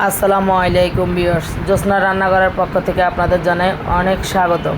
আসসালামু আলাইকুম বিয়র্স জ্যোৎস্না রান্নাঘরের পক্ষ থেকে আপনাদের জানাই অনেক স্বাগতম।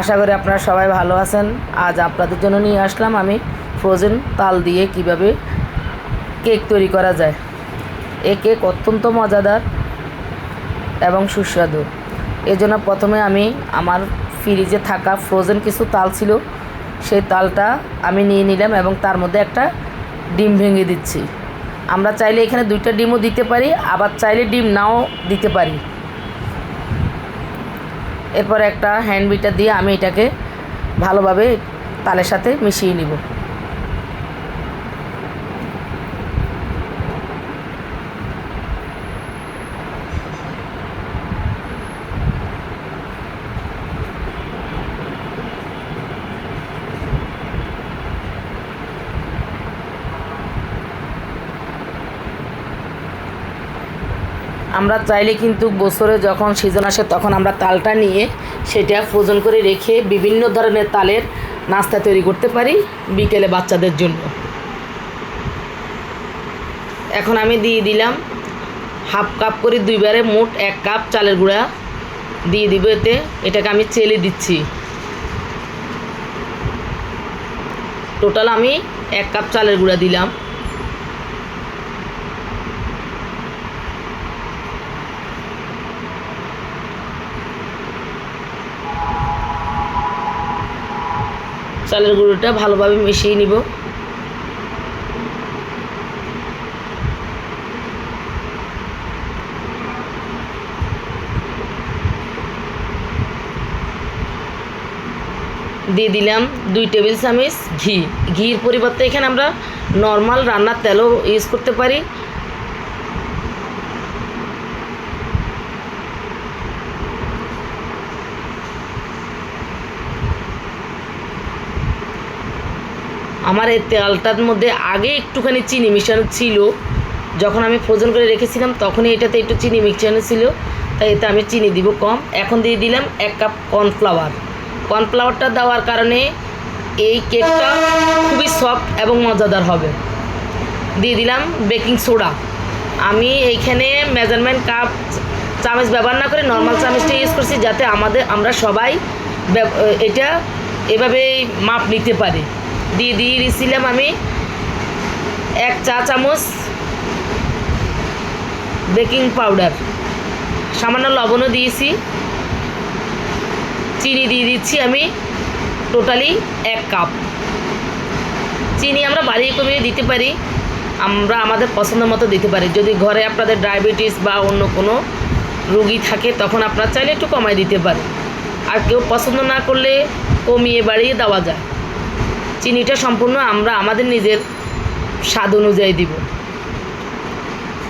আশা করি আপনারা সবাই ভালো আছেন। আজ আপনাদের জন্য নিয়ে আসলাম আমি ফ্রোজেন তাল দিয়ে কীভাবে কেক তৈরি করা যায়। এ কেক অত্যন্ত মজাদার এবং সুস্বাদু। এজন্য প্রথমে আমি আমার ফ্রিজে থাকা ফ্রোজেন কিছু তাল ছিল, সেই তালটা আমি নিয়ে নিলাম এবং তার মধ্যে একটা ডিম ভেঙে দিচ্ছি। আমরা চাইলে এখানে দুইটা ডিমও দিতে পারি, আবার চাইলে ডিম নাও দিতে পারি। এরপর একটা হ্যান্ড বিটার দিয়ে আমি এটাকে ভালোভাবে তালের সাথে মিশিয়ে নিব। আমরা চাইলে কিন্তু বছরে যখন সিজন আসে তখন আমরা তালটা নিয়ে সেটা ফোজন করে রেখে বিভিন্ন ধরনের তালের নাস্তা তৈরি করতে পারি বিকেলে বাচ্চাদের জন্য। এখন আমি দিয়ে দিলাম হাফ কাপ করে দুইবারে মোট এক কাপ চালের গুঁড়া দিয়ে দিব এতে। এটাকে আমি চেলে দিচ্ছি। টোটাল আমি এক কাপ চালের গুঁড়া দিলাম। চালের গুঁড়োটা ভালোভাবে মিশিয়ে নিব। দিয়ে দিলাম দুই টেবিল চামচ ঘি। ঘির পরিবর্তে এখানে আমরা নর্মাল রান্নার তেলও ইউজ করতে পারি। আমার এই তেলটার মধ্যে আগে একটুখানি চিনি মিশানো ছিল। যখন আমি ফ্রোজেন করে রেখেছিলাম, তখনই এটাতে একটু চিনি মিশানো ছিল। তাই এতে আমি চিনি দিব কম। এখন দিয়ে দিলাম এক কাপ কর্নফ্লাওয়ার কর্নফ্লাওয়ারটা দেওয়ার কারণে এই কেকটা খুবই সফট এবং মজাদার হবে। দিয়ে দিলাম বেকিং সোডা আমি এইখানে মেজারমেন্ট কাপ চামচ ব্যবহার না করে নর্মাল চামচটা ইউজ করছি যাতে আমাদের, আমরা সবাই এটা এভাবেই মাপ নিতে পারি। দিয়ে দিয়ে দিয়েছিলাম আমি। এক চা চামচ বেকিং পাউডার। সামান্য লবণও দিয়েছি। চিনি দিয়ে দিচ্ছি আমি টোটালি এক কাপ। চিনি আমরা বাড়িয়ে কমিয়ে দিতে পারি, আমরা আমাদের পছন্দ মতো দিতে পারি। যদি ঘরে আপনাদের ডায়াবেটিস বা অন্য কোনো রুগী থাকে, তখন আপনারা চাইলে একটু কমায় দিতে পারেন। আর কেউ পছন্দ না করলে কমিয়ে বাড়িয়ে দেওয়া যায়। চিনিটা সম্পূর্ণ আমরা আমাদের নিজের স্বাদ অনুযায়ী দিব।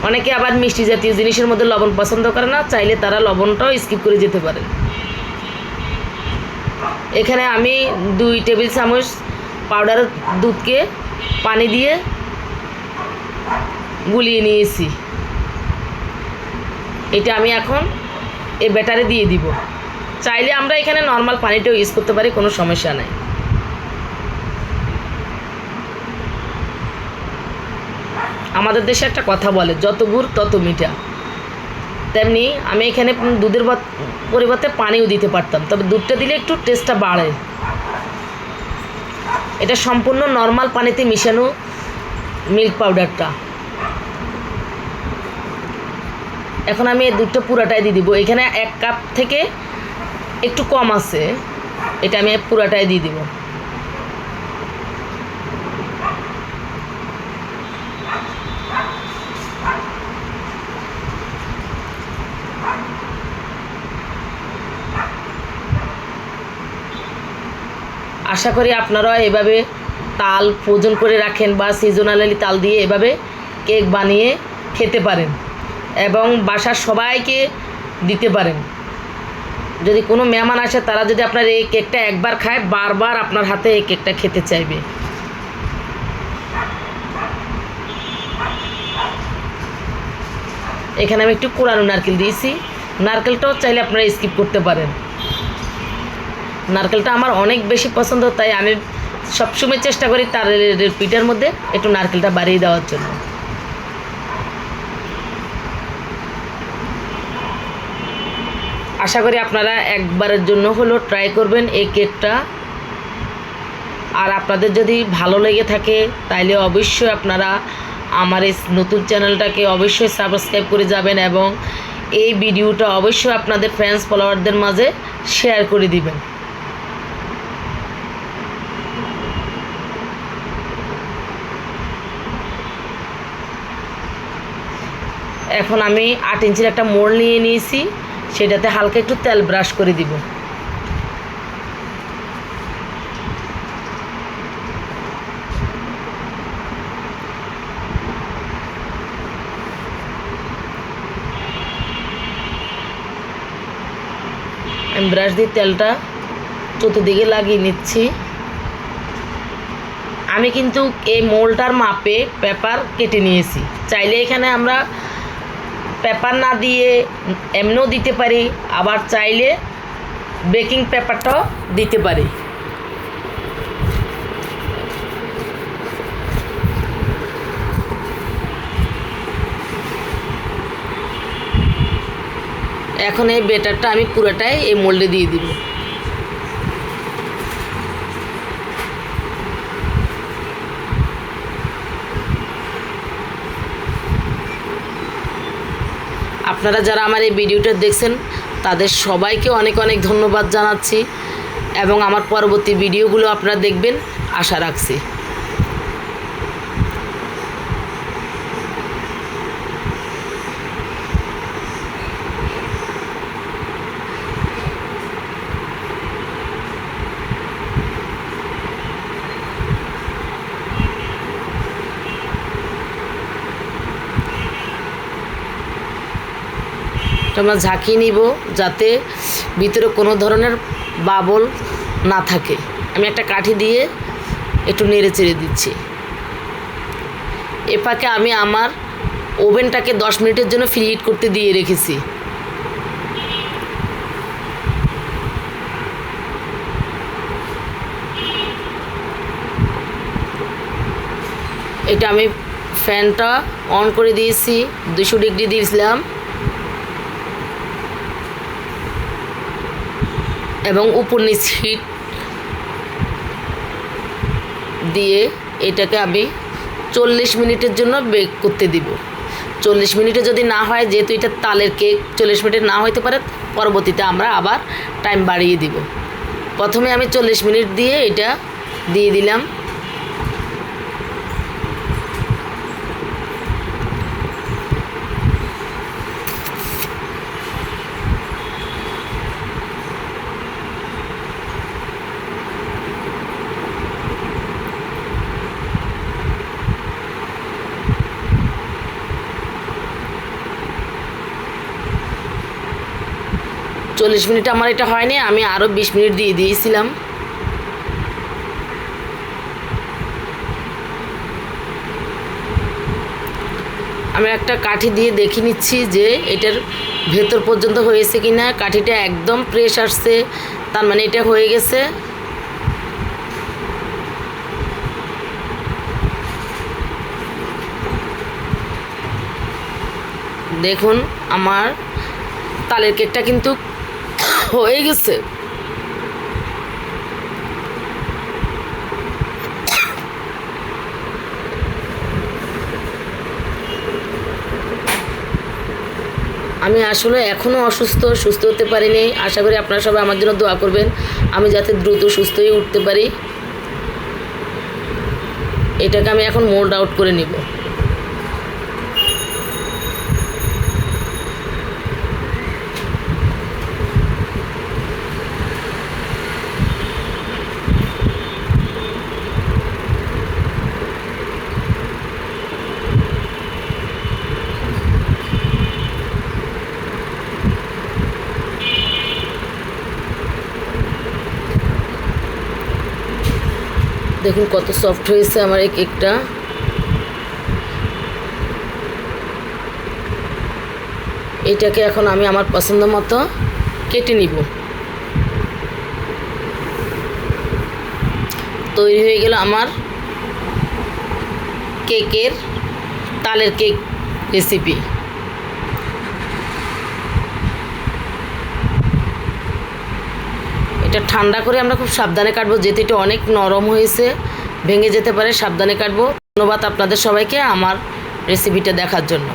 অনেকে আবার মিষ্টি জাতীয় জিনিসের মধ্যে লবণ পছন্দ করে না, চাইলে তারা লবণটাও স্কিপ করে যেতে পারেন এখানে আমি দুই টেবিল চামচ পাউডার দুধকে পানি দিয়ে গুলিয়ে নিয়েছি। এটা আমি এখন এই ব্যাটারে দিয়ে দিব। চাইলে আমরা এখানে নর্মাল পানিটাও ইউজ করতে পারি, কোনো সমস্যা নাই। আমাদের দেশে একটা কথা বলে, যত গুড়, তত মিঠা। তেমনি আমি এখানে দুধের পরিবর্তে পানিও দিতে পারতাম। তবে দুধটা দিলে একটু টেস্টটা বাড়ে। এটা সম্পূর্ণ নর্মাল পানিতে মিশানো মিল্ক পাউডারটা এখন আমি এই দুধটা পুরাটাই দিয়ে দিব। এখানে এক কাপ থেকে একটু কম আছে। এটা আমি পুরাটাই দিয়ে দিব। আশা করি আপনারা এভাবে তাল ফ্রোজন করে রাখেন বা সিজনালি তাল দিয়ে এভাবে কেক বানিয়ে খেতে পারেন এবং বাসার সবাইকে দিতে পারেন। যদি কোনো মেহমান আসে, তারা যদি আপনার এই কেকটা একবার খায়, বারবার আপনার হাতে এই কেকটা খেতে চাইবে। এখানে আমি একটু কোরানো নারকেল দিয়েছি। নারকেলটাও চাইলে আপনারা স্কিপ করতে পারেন। নারকেলটা আমার অনেক বেশি পছন্দ, তাই আমি সবসময় চেষ্টা করি তার পিঠার মধ্যে একটু নারকেলটা বাড়িয়ে দেওয়ার জন্য। আশা করি আপনারা একবারের জন্য হলেও ট্রাই করবেন এই কেকটা। আর আপনাদের যদি ভালো লেগে থাকে, তাইলে অবশ্যই আপনারা আমার এই নতুন চ্যানেলটাকে অবশ্যই সাবস্ক্রাইব করে যাবেন এবং এই ভিডিওটা অবশ্যই আপনাদের ফ্রেন্ডস ফলোয়ারদের মাঝে শেয়ার করে দিবেন। এখন আমি আট ইঞ্চির একটা মোড় নিয়ে নিয়েছি, সেটাতে হালকা একটু তেল ব্রাশ করে দিব। আমি ব্রাশ দিয়ে তেলটা চতুর্দিকে লাগিয়ে নিচ্ছি। আমি কিন্তু এই মোলটার মাপে পেপার কেটে নিয়েছি। চাইলে এখানে আমরা পেপার না দিয়ে এমনিও দিতে পারি, আবার চাইলে বেকিং পেপারটাও দিতে পারি। এখন এই বেটারটা আমি পুরোটাই এই মোল্ডে দিয়ে দিব। আপনারা যারা আমার এই ভিডিওটা দেখছেন, তাদের সবাইকে অনেক অনেক ধন্যবাদ জানাচ্ছি এবং আমার পরবর্তী ভিডিওগুলো আপনারা দেখবেন, আশা রাখছি। আমরা ঝাঁকিয়ে নিব যাতে ভিতরে কোনো ধরনের বাবল না থাকে। আমি একটা কাঠি দিয়ে একটু নেড়ে চেড়ে দিচ্ছি। এ আমি আমার ওভেনটাকে দশ মিনিটের জন্য ফ্রি হিট করতে দিয়ে রেখেছি। এটা আমি ফ্যানটা অন করে দিয়েছি, দুশো ডিগ্রি দিয়েছিলাম। এবং উপর নিচ হিট দিয়ে এটাকে আমি চল্লিশ মিনিটের জন্য বেক করতে দিব। চল্লিশ মিনিটে যদি না হয়, যেহেতু এটা তালের কেক, চল্লিশ মিনিটে না হইতে পারে, পরবর্তীতে আমরা আবার টাইম বাড়িয়ে দিব। প্রথমে আমি চল্লিশ মিনিট দিয়ে এটা দিয়ে দিলাম। চল্লিশ মিনিট আমার এটা হয়নি, আমি আরও বিশ মিনিট দিয়ে দিয়েছিলাম। আমি একটা কাঠি দিয়ে দেখে নিচ্ছি যে এটার ভেতর পর্যন্ত হয়েছে কি না কাঠিটা একদম ফ্রেশ আসছে, তার মানে এটা হয়ে গেছে। দেখুন, আমার তালের কেকটা কিন্তু হয়ে গেছে। আমি আসলে এখনও অসুস্থ, সুস্থ হতে পারিনি। আশা করি আপনারা সবাই আমার জন্য দোয়া করবেন। আমি যাতে দ্রুত সুস্থ হয়ে উঠতে পারি, এটাকে আমি এখন মোল্ড আউট করে নিব। দেখুন কত সফট হয়েছে আমার এই কেকটা। এটাকে এখন আমি আমার পছন্দ মতো কেটে নিব। তৈরি হয়ে গেল আমার কেকের তালের কেক রেসিপি এটা ঠান্ডা করে আমরা খুব সাবধানে কাটবো। যেহেতু এটা অনেক নরম হয়েছে, ভেঙে যেতে পারে, সাবধানে কাটবো। ধন্যবাদ আপনাদের সবাইকে আমার রেসিপিটা দেখার জন্য।